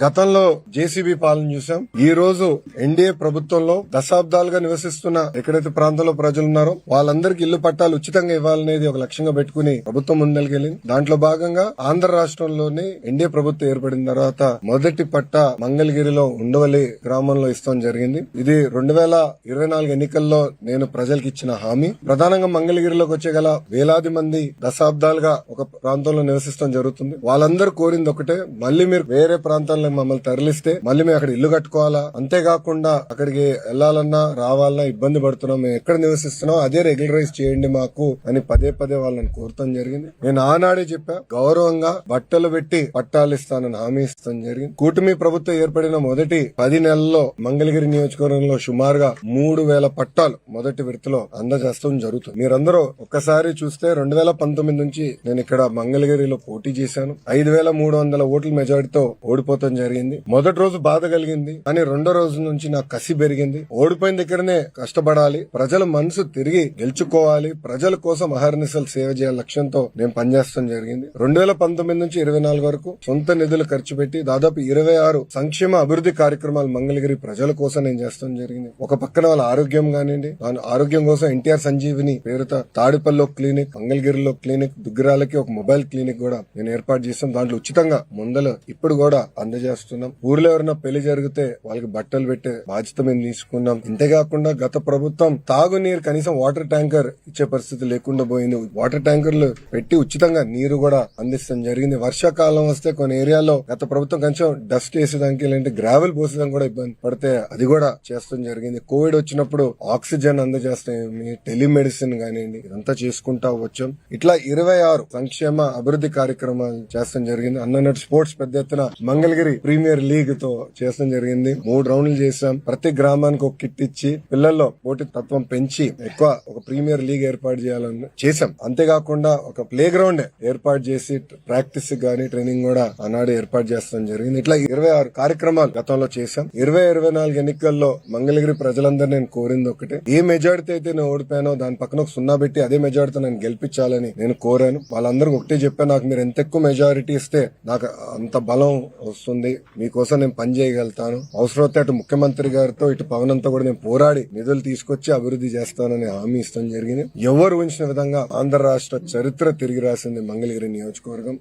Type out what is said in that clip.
గతంలో జేసీబీ పాలన చూసాం ఈ రోజు ఎన్డీఏ ప్రభుత్వంలో దశాబ్దాలుగా నివసిస్తున్న ఎక్కడైతే ప్రాంతంలో ప్రజలు ఉన్నారో వాళ్ళందరికీ ఇల్లు పట్టాలు ఉచితంగా ఇవ్వాలనేది ఒక లక్ష్యంగా పెట్టుకుని ప్రభుత్వం ముందరికెళ్ళింది. దాంట్లో భాగంగా ఆంధ్ర రాష్ట్రంలోని ఎన్డీఏ ప్రభుత్వం ఏర్పడిన తర్వాత మొదటి పట్ట మంగళగిరిలో ఉండవల్లి గ్రామంలో ఇస్తాం జరిగింది. ఇది రెండు వేల ఇరవై నాలుగు ఎన్నికల్లో నేను ప్రజలకు ఇచ్చిన హామీ. ప్రధానంగా మంగళగిరిలోకి వచ్చే గల వేలాది మంది దశాబ్దాలుగా ఒక ప్రాంతంలో నివసిస్తాం జరుగుతుంది. వాళ్ళందరూ కోరింది ఒకటే మళ్ళీ మీరు వేరే ప్రాంతాల్లో మమ్మల్ని తరలిస్తే మళ్ళీ మేము అక్కడ ఇల్లు కట్టుకోవాలా? అంతేకాకుండా అక్కడికి వెళ్ళాలన్నా రావాలన్నా ఇబ్బంది పడుతున్నాం. మేము ఎక్కడ నివసిస్తున్నాం అదే రెగ్యులరైజ్ చేయండి మాకు అని పదే పదే వాళ్ళని కోరటం జరిగింది. నేను ఆనాడే చెప్పా గౌరవంగా బట్టలు పెట్టి పట్టాలు ఇస్తానని హామీ ఇస్తాం జరిగింది. కూటమి ప్రభుత్వం ఏర్పడిన మొదటి పది నెలల్లో మంగళగిరి నియోజకవర్గంలో సుమారుగా మూడు వేల పట్టాలు మొదటి విడతలో అందజేస్తాం జరుగుతుంది. మీరందరూ ఒక్కసారి చూస్తే రెండు వేల పంతొమ్మిది నుంచి నేను ఇక్కడ మంగళగిరిలో పోటీ చేశాను. ఐదు వేల మూడు వందల ఓట్ల మెజారిటీతో ఓడిపోతాం జరిగింది. మొదటి రోజు బాధ కలిగింది. కానీ రెండో రోజు నుంచి నాకు కసి పెరిగింది. ఓడిపోయిన దగ్గరనే కష్టపడాలి. ప్రజల మనసు తిరిగి గెలుచుకోవాలి. ప్రజల కోసం అహర్నిశలు సేవ చేయాలి లక్ష్యంతో నేను పనిచేస్తాం జరిగింది. రెండు వేల పంతొమ్మిది నుంచి ఇరవై నాలుగు వరకు సొంత నిధులు ఖర్చు పెట్టి దాదాపు ఇరవై ఆరు సంక్షేమ అభివృద్ధి కార్యక్రమాలు మంగళగిరి ప్రజల కోసం నేను చేస్తాం జరిగింది. ఒక పక్కన వాళ్ళ ఆరోగ్యం కానివ్వండి దాని ఆరోగ్యం కోసం ఎన్టీఆర్ సంజీవిని పేరుతో తాడిపల్లిలో క్లినిక్ మంగళగిరిలో క్లినిక్ దుగ్గిరాలకి ఒక మొబైల్ క్లినిక్ కూడా నేను ఏర్పాటు చేస్తాం. దాంట్లో ఉచితంగా ముందలు ఇప్పుడు కూడా చేస్తున్నాం. ఊర్లో ఎవరైనా పెళ్ళి జరిగితే వాళ్ళకి బట్టలు పెట్టే బాధ్యత మేము తీసుకున్నాం. ఇంతేకాకుండా గత ప్రభుత్వం తాగునీరు కనీసం వాటర్ ట్యాంకర్ ఇచ్చే పరిస్థితి లేకుండా పోయింది. వాటర్ ట్యాంకర్లు పెట్టి ఉచితంగా నీరు కూడా అందిస్తాం జరిగింది. వర్షాకాలం వస్తే కొన్ని ఏరియాలో గత ప్రభుత్వం కొంచెం డస్ట్ వేసేదానికి లేదంటే గ్రావెల్ పోసేదానికి కూడా ఇబ్బంది పడితే అది కూడా చేస్తాం జరిగింది. కోవిడ్ వచ్చినప్పుడు ఆక్సిజన్ అందజేస్తాం. టెలిమెడిసిన్ కానివ్వండి ఇదంతా చేసుకుంటా వచ్చాం. ఇట్లా ఇరవై ఆరు సంక్షేమ అభివృద్ధి కార్యక్రమాలు చేస్తాం జరిగింది. అన్నట్టు స్పోర్ట్స్ పెద్ద ఎత్తున మంగళగిరి ప్రీమియర్ లీగ్తో చేస్తాం జరిగింది. మూడు రౌండ్లు చేశాం. ప్రతి గ్రామానికి ఒక కిట్ ఇచ్చి పిల్లల్లో పోటీ తత్వం పెంచి ఎక్కువ ఒక ప్రీమియర్ లీగ్ ఏర్పాటు చేయాలని చేశాం. అంతేకాకుండా ఒక ప్లే గ్రౌండ్ ఏర్పాటు చేసి ప్రాక్టీస్ గానీ ట్రైనింగ్ కూడా ఆనాడు ఏర్పాటు చేస్తాం జరిగింది. ఇట్లా ఇరవై ఆరు కార్యక్రమాలు గతంలో చేశాం. ఇరవై ఇరవై నాలుగు ఎన్నికల్లో మంగళగిరి ప్రజలందరూ నేను కోరింది ఒకటే. ఏ మెజార్టీ అయితే నేను ఓడిపోయానో దాని పక్కన ఒక సున్నా పెట్టి అదే మెజార్టీతో నేను గెలిపించాలని నేను కోరాను. వాళ్ళందరికీ ఒకటే చెప్పాను నాకు మీరు ఎంత ఎక్కువ మెజారిటీ ఇస్తే నాకు అంత బలం వస్తుంది మీకోసం నేను పని చేయగలుగుతాను. అవసరమైతే అటు ముఖ్యమంత్రి గారితో ఇటు పవన్ అంతా కూడా నేను పోరాడి నిధులు తీసుకొచ్చి అభివృద్ధి చేస్తానని హామీ ఇస్తాం జరిగింది. ఎవరు ఊహించిన విధంగా ఆంధ్ర రాష్ట్ర చరిత్ర తిరిగి రాసింది మంగళగిరి నియోజకవర్గం.